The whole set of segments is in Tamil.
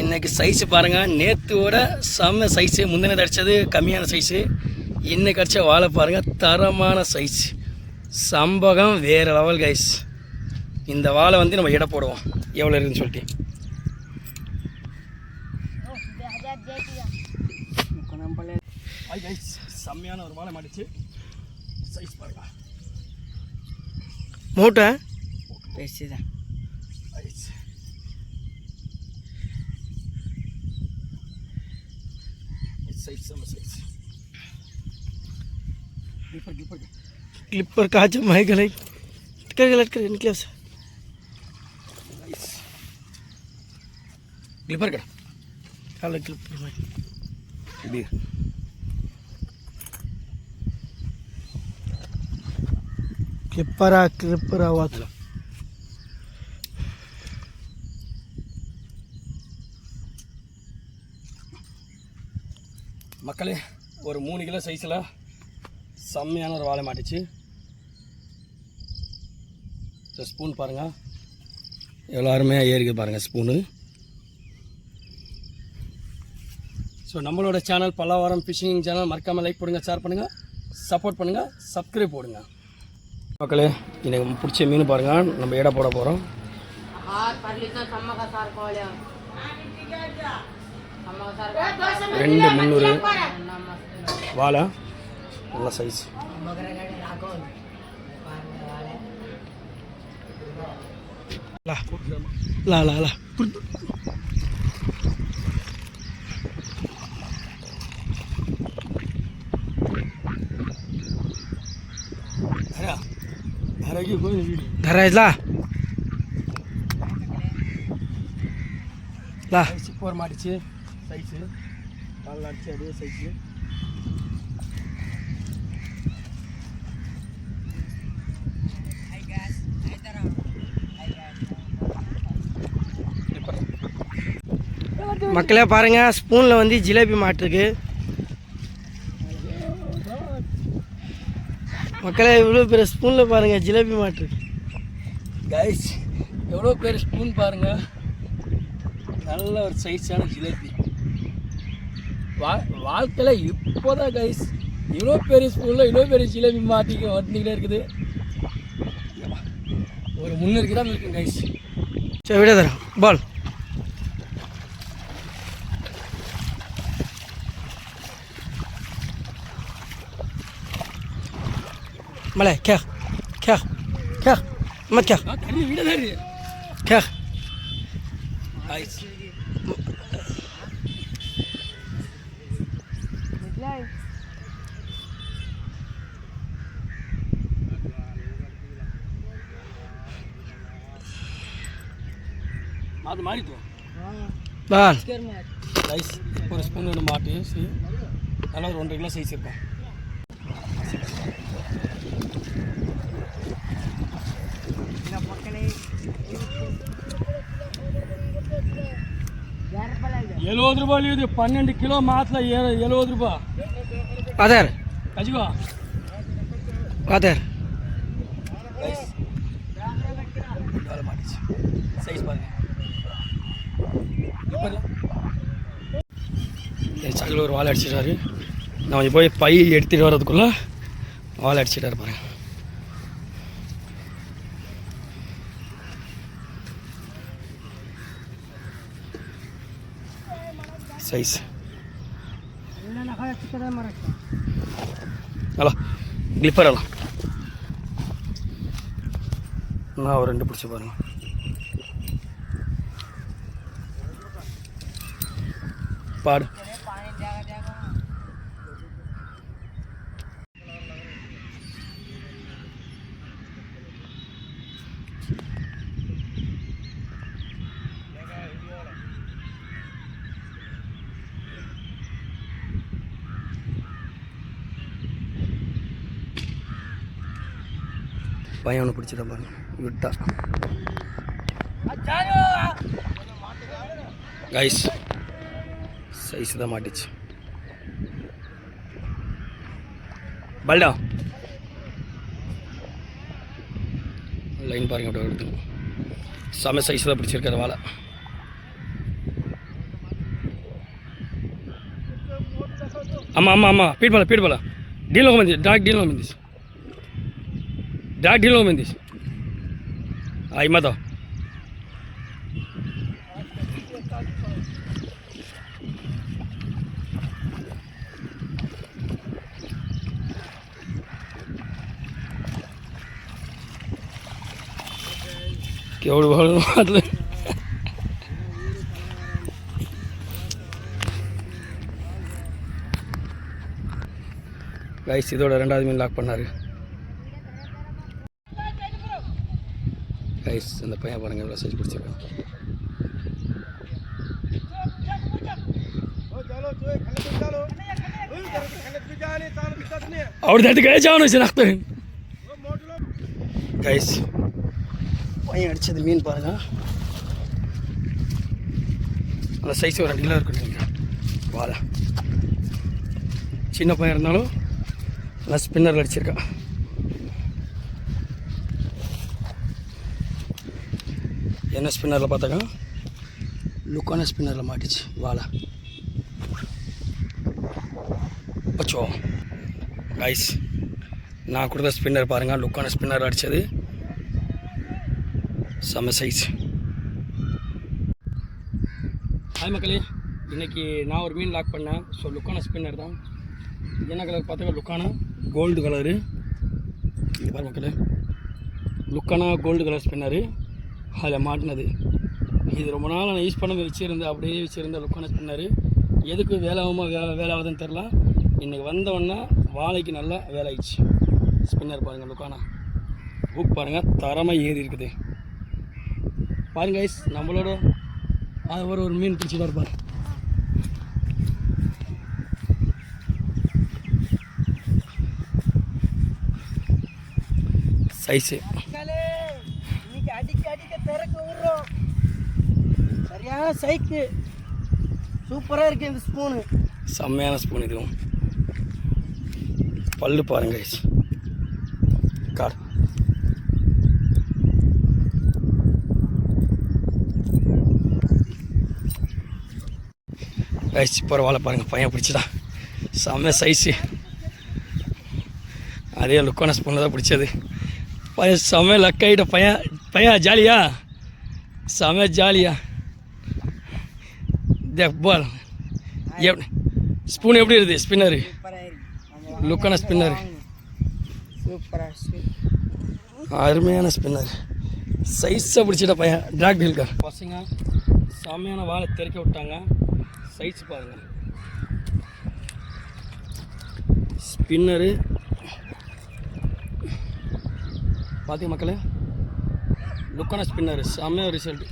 இன்னைக்கு சைஸு பாருங்கள் நேற்றுவோட செம்ம சைஸு முந்தினது அடித்தது கம்மியான சைஸு இன்னைக்கு அடித்த வாழை பாருங்கள் தரமான சைஸ் சம்பகம் வேறு லெவல் கைஸ் இந்த வாழை வந்து நம்ம எடை போடுவோம். எவ்வளோ இருக்குன்னு சொல்லிட்டு. செம்மையான ஒரு வாழை மாட்டிச்சு. சைஸ் பாருங்க. மூட்டை? பெருசுதான் size size some size clipper clipper clipper कहाँ जब मैं गले कर गलत कर निकले उसे. क्लिपर कर. काले क्लिपर मैं बी क्लिपर आ क्लिपर आवाज़ மக்களே ஒரு மூணு கிலோ சைஸில் செம்மையான ஒரு வாழை மாட்டுச்சு. இந்த ஸ்பூன் பாருங்கள் எவ்வளோ அருமையாக ஏறிக்கு பாருங்கள் ஸ்பூனு ஸோ நம்மளோட சேனல் பல்லாவரம் ஃபிஷிங் சேனல் மறக்காமல் லைக் போடுங்க ஷேர் பண்ணுங்கள் சப்போர்ட் பண்ணுங்கள் சப்ஸ்கிரைப் போடுங்க. மக்களே எனக்கு பிடிச்ச மீன் பாருங்கள் நம்ம எடை போட போகிறோம் ரெண்டு முந்நூறு. வாழை நல்ல சைஸ் லா லா லா லா. ಧರ லா. சிப்போர் மாடிச்சு சைஸு கால் அடிச்சு அதே சைஸு மக்களே பாருங்க ஸ்பூனில் வந்து ஜிலேபி மாட்டிருக்கு மக்களே இவ்வளோ பெரிய ஸ்பூனில் பாருங்க ஜிலேபி மாட்டிருக்கு கைஸ் எவ்வளோ பெரிய ஸ்பூன் பாருங்க. நல்ல ஒரு சைஸான ஜிலேபி. வா வாழ்க்கையில் இப்போ தான் கைஸ் இவ்வளோ பெரிய ஸ்கூலில் இவ்வளோ பெரிய ஜிலேபி மாட்டிக்க வந்துக்கிட்டே இருக்குது ஒரு முன்னூறு கிராம் இருக்கும் கைஸ் சரி விட தரேன் பால் மலை கே கே கே मत क्या क्या ಅದು ಮಾಡಿದ್ವು ரைஸ் ஒரு ஸ்பூன் ஒன்று மாட்டி நல்லா ஒரு ஒன்றரை கிலோ சைஸ் இருக்கும். எழுபது ரூபாய் இது. பன்னெண்டு கிலோ மாத்துல எழுபது ரூபாய். அதர் அஜிவா அதர் சக்கில் ஒரு வாழை அடிச்சிட்டாரு நான் போய் பை எடுத்துகிட்டு வர்றதுக்குள்ளே வாழை அடிச்சிட்டாரு பாருங்க. சைஸ் ஹலோ கிளிப்பர் ஹலோ நான் ஒரு ரெண்டு பிடிச்சி பாருங்கள் பாடு. பையன் ஒன்று பிடிச்சத பாருங்க விட்டா கைஸ் ಸಹಿಸಿದ ಮಾಡಿಚ್ ಬಳ್ಳ లైన్ పారింగ్ ఒకటి పెడుతుంది సమ్మె సైజులో పిలిచారు కదా వాళ్ళ. అమ్మ అమ్మ అమ్మ పీడిపల పీడిపల డీల్లో మంది డాక్ డీల్లో మంది డాక్ డీల్లో మంది అయిపోతావు केवढं वळून वाजलं गाइस இதோட ரெண்டாவது மீன் லாக் பண்ணார் கைஸ் அந்த பையன் பாருங்கள் எவ்வளோ செஞ்சு பிடிச்சிருக்கான் அவர் தட்டு கழிச்சாவணும் சார் கைஸ் பையன் அடிச்சது மீன் பாருங்கள் அந்த சைஸ் ஒரு ரெண்டு கிலோ இருக்கும் வாழை சின்ன பையன் இருந்தாலும் நல்லா ஸ்பின்னர் அடிச்சிருக்கான். என்ன ஸ்பின்னரில் பார்த்தாக்கா? லுக்கான ஸ்பின்னரில் மாட்டிச்சு. வாழை அச்சோ. கைஸ் நான் கொடுத்த ஸ்பின்னர் பாருங்கள் லுக்கான ஸ்பின்னர் அடித்தது செம்ம சைஸ் ஹாய் மக்களே இன்னைக்கு நான் ஒரு மீன் லாக் பண்ணேன். ஸோ லுக்கான ஸ்பின்னர் தான். என்ன கலர் பார்த்தாக்கா? லுக்கானா கோல்டு கலரு இங்கே பாரு மக்களே. லுக்கானா கோல்டு கலர் ஸ்பின்னரு அதில் மாட்டினது. இது ரொம்ப நாள் நான் யூஸ் பண்ண வச்சுருந்தேன் அப்படியே வச்சுருந்தேன் லுக்கான ஸ்பின்னரு எதுக்கு வேலை ஆகுமா வேலை வேலை ஆகுதுன்னு தெரில இன்றைக்கி வந்தவொடனே வாழைக்கு நல்லா வேலை ஆயிடுச்சு. ஸ்பின்னர் பாருங்கள் லுக்கானா புக் பாருங்கள் தரமாக ஏறி இருக்குது. பாருங்க guys, நம்மளோட அது ஒரு ஒரு மீன் பிடிச்சிட்டு இருப்பார் சைஸு இன்னைக்கு அடிக்க அடிக்க திறக்க விடுறோம். சரியான சைக்கு சூப்பராக இருக்கு இந்த ஸ்பூனு செம்மையான ஸ்பூன் இதுவும் பல்லு பாருங்க guys. கார் கைஸ் பரவாயில்ல பாருங்க பையன் பிடிச்சதா செம்ம சைஸு அதே லுக்கான ஸ்பூனில் தான் பிடிச்சது. பையன் செம்ம லக்காயிட்ட பையன். பையன் ஜாலியா? செம்ம ஜாலியா? பால் எப் ஸ்பூன் எப்படி இருக்குது ஸ்பின்னரு லுக்கான ஸ்பின்னர் அருமையான ஸ்பின்னர் சைஸாக பிடிச்சிட்ட பையன். டிராக் டீல்கார் பசங்க செம்மையான வாழை தெறிக்க விட்டாங்க. சைஸ் பாருங்க. ஸ்பின்னரு பார்த்தீங்க மக்களே? லுக்கான ஸ்பின்னரு செம்மையாக ரிசல்ட்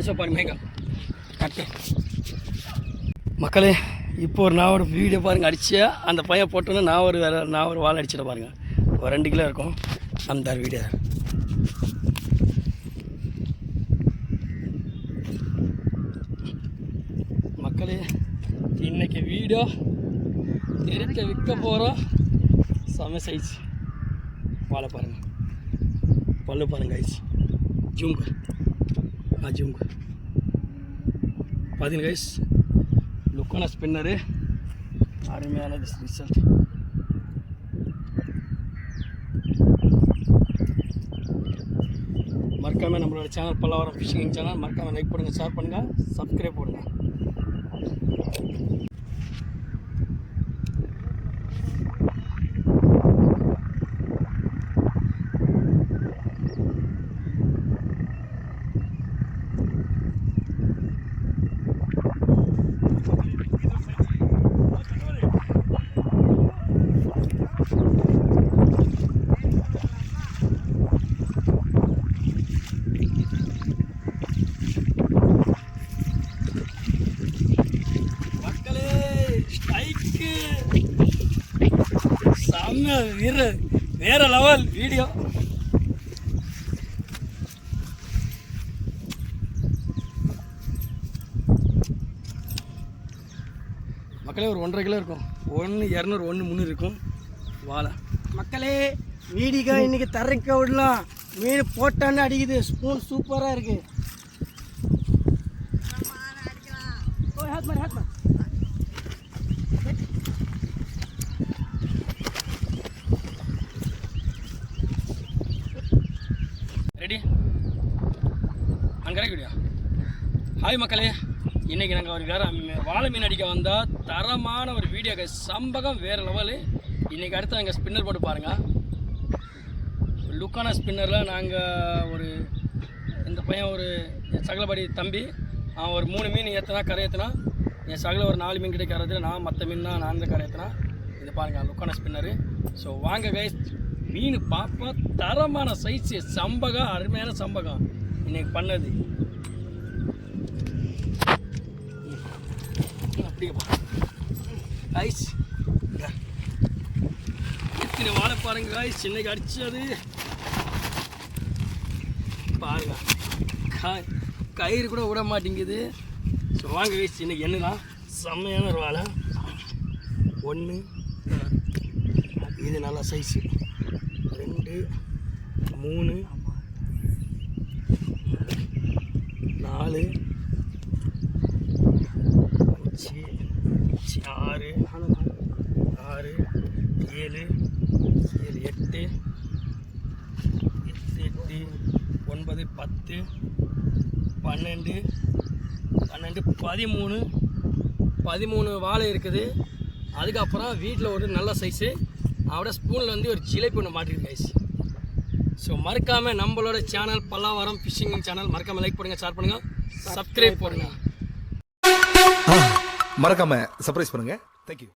ஏசோ மேகா கட்டு மக்களே இப்போ ஒரு நான் ஒரு வீடியோ பாருங்கள் அடிச்சா அந்த பையன் போட்டோன்னே நான் ஒரு வேறு நான் ஒரு வாழை அடிச்சிட பாருங்கள் ஒரு ரெண்டு கிலோ இருக்கும். அந்த வீடியோ. மக்களே இன்னைக்கு வீடியோ தெரிக்க விற்க போகிறோம் செம சைஸ் வாழை பாருங்கள் பல்லு பாருங்க ஐஸ் ஜூம். ஆ ஜூம். பார்த்தீங்க கைஸ் லுக்கான ஸ்பின்னரு அருமையான ரிசல்ட் மறக்காம நம்மளோட சேனல் பல்லாவரம் ஃபிஷிங் சேனல் மறக்காம லைக் பண்ணுங்கள் ஷேர் பண்ணுங்கள் சப்ஸ்கிரைப் பண்ணுங்கள் மக்களே ஸ்ட்ரைக்கு செம்ம வேற லெவல் வீடியோ மக்களே ஒரு ஒன்றரை கிலோ இருக்கும். ஒன்று இரநூறு ஒன்று முந்நூறு இருக்கும். வாழை. மக்களே வீடியோ இன்னைக்கு தரைக்க விடலாம் மீன் போட்டான்னு அடிக்குது. ஸ்பூன் சூப்பராக இருக்கு. ஹாய் மக்களே. இன்றைக்கி நாங்கள் ஒரு வேறு வாழை மீன் அடிக்க வந்தால் தரமான ஒரு வீடியோ சம்பகம் வேறு லெவலு இன்றைக்கி அடுத்து நாங்கள் ஸ்பின்னர் போட்டு பாருங்கள் லுக்கான ஸ்பின்னரில் நாங்கள் ஒரு இந்த பையன் ஒரு என் சகலபடி தம்பி. அவன் ஒரு மூணு மீன் ஏற்றினா கரை ஏற்றினா என் சகல ஒரு நாலு மீன் கிட்டே கரை நான் மற்ற மீன்னா நான் தான் கரை ஏற்றினா இது பாருங்கள் லுக்கான ஸ்பின்னரு ஸோ வாங்க கைஸ் மீன் பார்ப்போம் தரமான சைஸு சம்பகம் அருமையான சம்பகம். இன்றைக்கி பண்ணது. ஐஸ் வாழை பாருங்க காய்ஸ் இன்னைக்கு அடிச்சது? பாருங்க. கயிறு கூட விட மாட்டேங்குது. ஸோ வாங்க கைஸ் இன்னைக்கு என்னதான்? செம்மையான ஒரு வாழை. ஒன்று இது நல்லா சைஸு ரெண்டு மூணு. நாலு. அஞ்சு அஞ்சு, ஆறு. ஆறு ஏழு ஏழு எட்டு. எட்டு எட்டு ஒன்பது பத்து. பன்னெண்டு பன்னெண்டு பதிமூணு. பதிமூணு வாழை இருக்குது. அதுக்கப்புறம் வீட்டில் ஒரு நல்ல சைஸு அவட ஸ்பூனில் வந்து ஒரு ஜிலேபி ஒன்று மாட்டிருக்கு கைஸ் ஸோ மறக்காமல் நம்மளோட சேனல் பல்லாவரம் ஃபிஷிங் சேனல் மறக்காமல் லைக் பண்ணுங்கள் ஷேர் பண்ணுங்கள் சப்ஸ்கிரைப் பண்ணுங்கள் மறக்காமல் சர்ப்ரைஸ் பண்ணுங்க. தேங்க்யூ